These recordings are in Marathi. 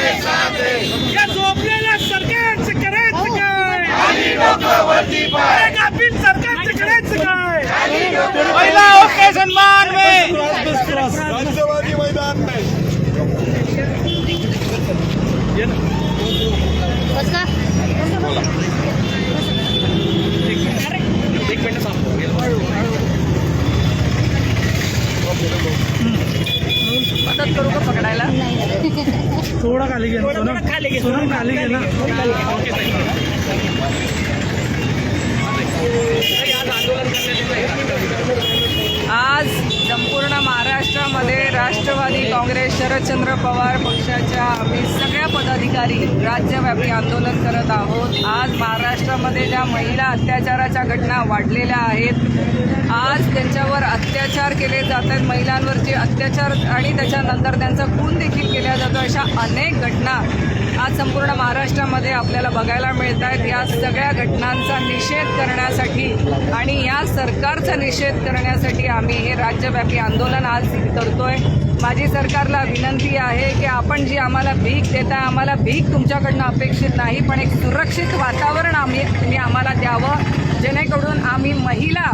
या झोपलेल्या सरकारचं करायचं काय? एक अपील सरकारचं करायचं काय? महिला ओके सन्मान में. राष्ट्रवादी मैदान में मदत करू का पकडायला थोड़ा खाली घे सोनम खाली घे सोनम खाली घे ना. आज संपूर्ण महाराष्ट्रामध्ये राष्ट्रवादी काँग्रेस शरदचंद्र पवार पक्षाच्या आम्ही सगळ्या पदाधिकारी राज्यव्यापी आंदोलन करत आहोत. आज महाराष्ट्रामध्ये ज्या महिला अत्याचाराच्या घटना वाढलेल्या आहेत आज त्यांच्यावर अत्याचार केले जात आहेत. महिलांवरचे अत्याचार आणि त्याच्यानंतर त्यांचा खून देखील केला जातो अशा अनेक घटना आज संपूर्ण महाराष्ट्रामध्ये आपल्याला बघायला मिळत आहेत या सगळ्या घटनांचा निषेध करण्यासाठी आणि या सरकारचा निषेध करण्यासाठी आम्ही हे राज्यव्यापी आंदोलन आज करतोय. माझी सरकारला विनंती आहे की आपण जी आम्हाला भीक देताय आम्हाला भीक तुमच्याकडनं अपेक्षित नाही पण एक सुरक्षित वातावरण आम्ही तुम्ही आम्हाला द्यावं. जेणेकरून आम्ही महिला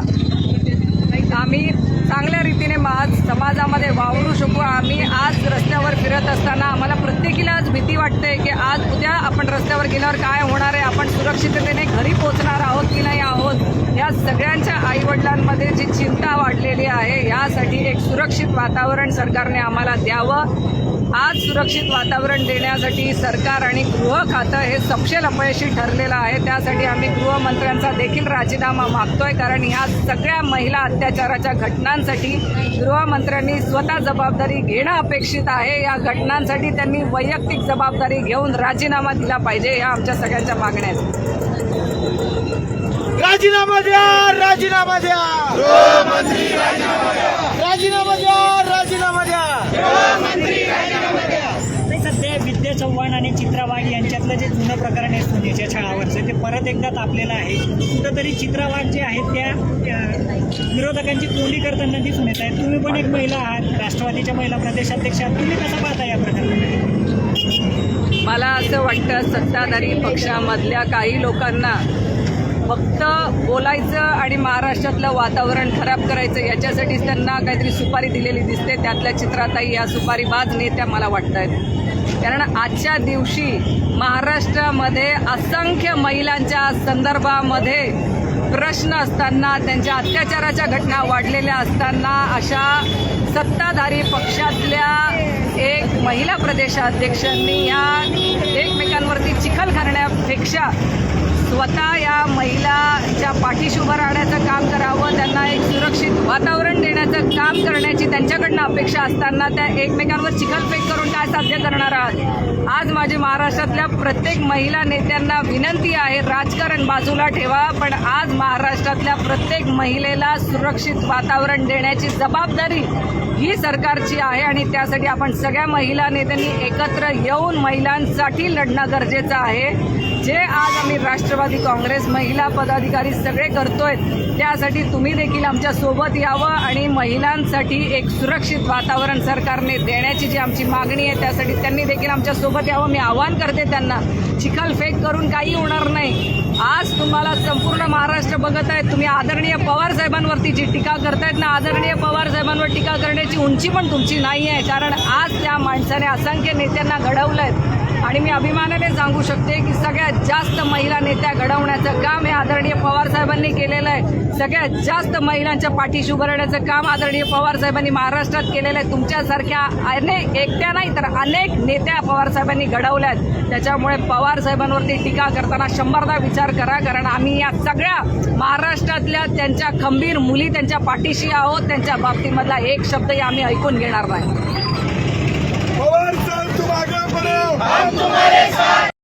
आम्ही चांगल्या रीतीने आज समाजामध्ये वावरू शकू. आम्ही आज रस्त्यावर फिरत असताना आम्हाला प्रत्येकीला आज भीती वाटते की आज उद्या आपण रस्त्यावर गेल्यावर काय होणार आहे? आपण सुरक्षिततेने घरी पोहोचणार आहोत की नाही आहोत? या सगळ्यांच्या आईवडिलांमध्ये जी चिंता वाढलेली आहे यासाठी एक सुरक्षित वातावरण सरकारने आम्हाला द्यावं. आज सुरक्षित वातावरण देण्यासाठी सरकार आणि गृह खातं हे सपशेल अपयशी ठरलेलं आहे. त्यासाठी आम्ही गृहमंत्र्यांचा देखील राजीनामा मागतोय कारण ह्या सगळ्या महिला अत्याचाराच्या घटनांसाठी गृहमंत्र्यांनी स्वतः जबाबदारी घेणं अपेक्षित आहे. या घटनांसाठी त्यांनी वैयक्तिक जबाबदारी घेऊन राजीनामा दिला पाहिजे या आमच्या सगळ्यांच्या मागण्या आहेत. राजीनामा द्या राजीनामा द्या. राजीनामा द्या राजीनामा द्या नाही, सध्या विद्या चव्हाण आणि चित्रा वाघ यांच्यातलं जे जुनं प्रकरण आहे सोनेच्या छळावरचं ते परत एकदा तापलेलं आहे. कुठंतरी चित्रा वाघ जे आहेत त्या विरोधकांची तोंडी करताना दिसून येत आहेत. तुम्ही पण एक महिला आहात राष्ट्रवादीच्या महिला प्रदेशाध्यक्ष आहात. तुम्ही कसं पाहता या प्रकरणामध्ये मला असं वाटतं सत्ताधारी पक्षामधल्या काही लोकांना फक्त बोलायचं आणि महाराष्ट्रातलं वातावरण खराब करायचं याच्यासाठीच त्यांना काहीतरी सुपारी दिलेली दिसते. त्यातल्या चित्राताई या सुपारीबाज नेत्या मला वाटत आहेत कारण आजच्या दिवशी महाराष्ट्रामध्ये असंख्य महिलांच्या संदर्भामध्ये प्रश्न असताना त्यांच्या अत्याचाराच्या घटना वाढलेल्या असताना अशा सत्ताधारी पक्षातल्या एक महिला प्रदेशाध्यक्षांनी या एकमेकांवरती चिखल घालण्यापेक्षा स्वतः या महिलाच्या पाठीशी उभं राहण्याचं काम करावं त्यांना एक सुरक्षित वातावरण काम करण्याची त्यांच्याकडनं अपेक्षा असताना त्या एकमेकांवर चिखलफेक करून काय साध्य करणार आहात? आज माझी महाराष्ट्रातल्या प्रत्येक महिला नेत्यांना विनंती आहे राजकारण बाजूला ठेवा पण आज महाराष्ट्रातल्या प्रत्येक महिलेला सुरक्षित वातावरण देण्याची जबाबदारी ही सरकारची आहे आणि त्यासाठी आपण सगळ्या महिला नेत्यांनी एकत्र येऊन महिलांसाठी लढणं गरजेचं आहे. जे आज आम्ही राष्ट्रवादी काँग्रेस महिला पदाधिकारी सगळे करतोय त्यासाठी तुम्ही देखील आमच्यासोबत यावं आणि महिला महिलांसाठी एक सुरक्षित वातावरण सरकारने देण्याची जी आमची मागणी आहे त्यासाठी त्यांनी देखील आमच्यासोबत यावं. मी आवाहन करते त्यांना. चिखलफेक करून काही होणार नाही. आज तुम्हाला संपूर्ण महाराष्ट्र बघत आहे तुम्ही आदरणीय पवार साहेबांवरती जी टीका करतायत ना आदरणीय पवार साहेबांवर टीका करण्याची उंची पण तुमची नाही आहे. कारण आज त्या माणसाने असंख्य नेत्यांना घडवलं आहे आणि मी अभिमानाने सांगू शकते की सगळ्यात जास्त महिला नेत्या घडवण्याचं काम हे आदरणीय पवार साहेबांनी केलेलं आहे. सगळ्यात जास्त महिलांच्या पाठीशी उभं राहण्याचं काम आदरणीय पवार साहेबांनी महाराष्ट्रात केलेलं आहे. तुमच्यासारख्या अनेक एकट्या नाही तर अनेक नेत्या पवार साहेबांनी घडवल्या आहेत. त्याच्यामुळे पवार साहेबांवरती टीका करताना शंभरदा विचार करा कारण आम्ही या सगळ्या महाराष्ट्रातल्या त्यांच्या खंबीर मुली त्यांच्या पाठीशी आहोत. त्यांच्या बाबतीमधला एक शब्दही आम्ही ऐकून घेणार नाही. तुम आगे बढ़ो। हम तुम्हारे साथ